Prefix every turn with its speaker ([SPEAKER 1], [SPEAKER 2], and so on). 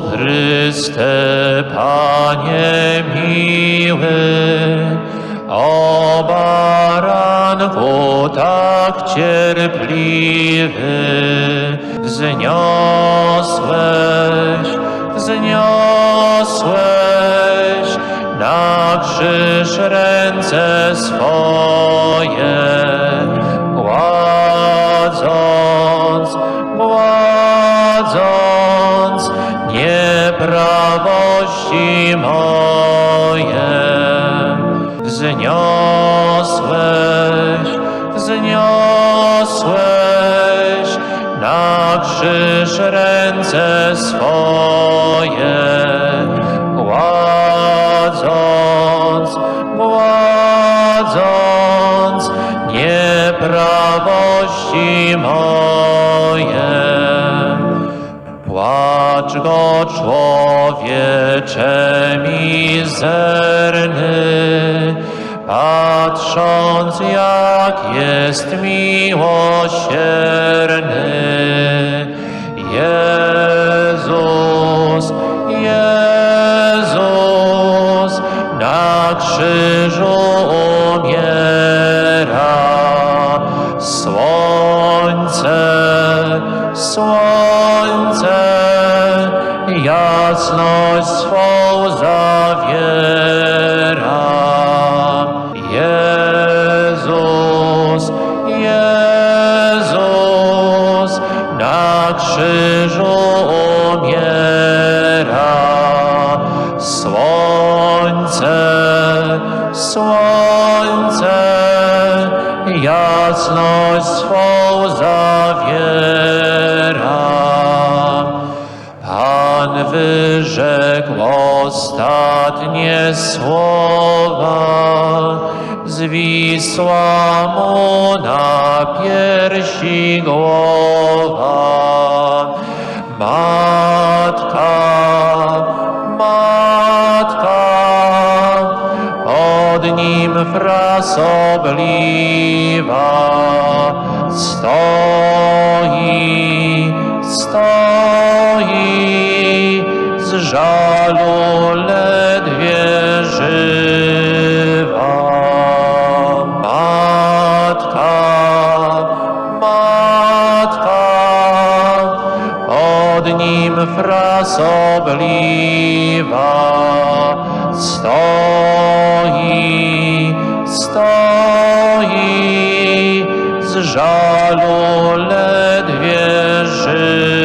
[SPEAKER 1] Chryste, Panie miły, o baranku tak cierpliwy, wzniosłeś, wzniosłeś na krzyż ręce swoje, gładząc, nieprawości moje. Wzniosłeś, wzniosłeś na krzyż ręce swoje, gładząc, gładząc nieprawości moje. Go człowiecze mizerny, patrząc jak jest miłosierny. Jezus, Jezus, na krzyżu umiera. Słońce, słońce, jasność swą zawiera. Jezus, Jezus, na krzyżu umiera. Słońce, słońce, jasność swą zawiera. Ostatnie słowa, zwisła mu na piersi głowa. Matka, matka, pod nim frasobliwa stoi, stoi, z żalu pod nim stoi, stoi, z żalu ledwie żyje.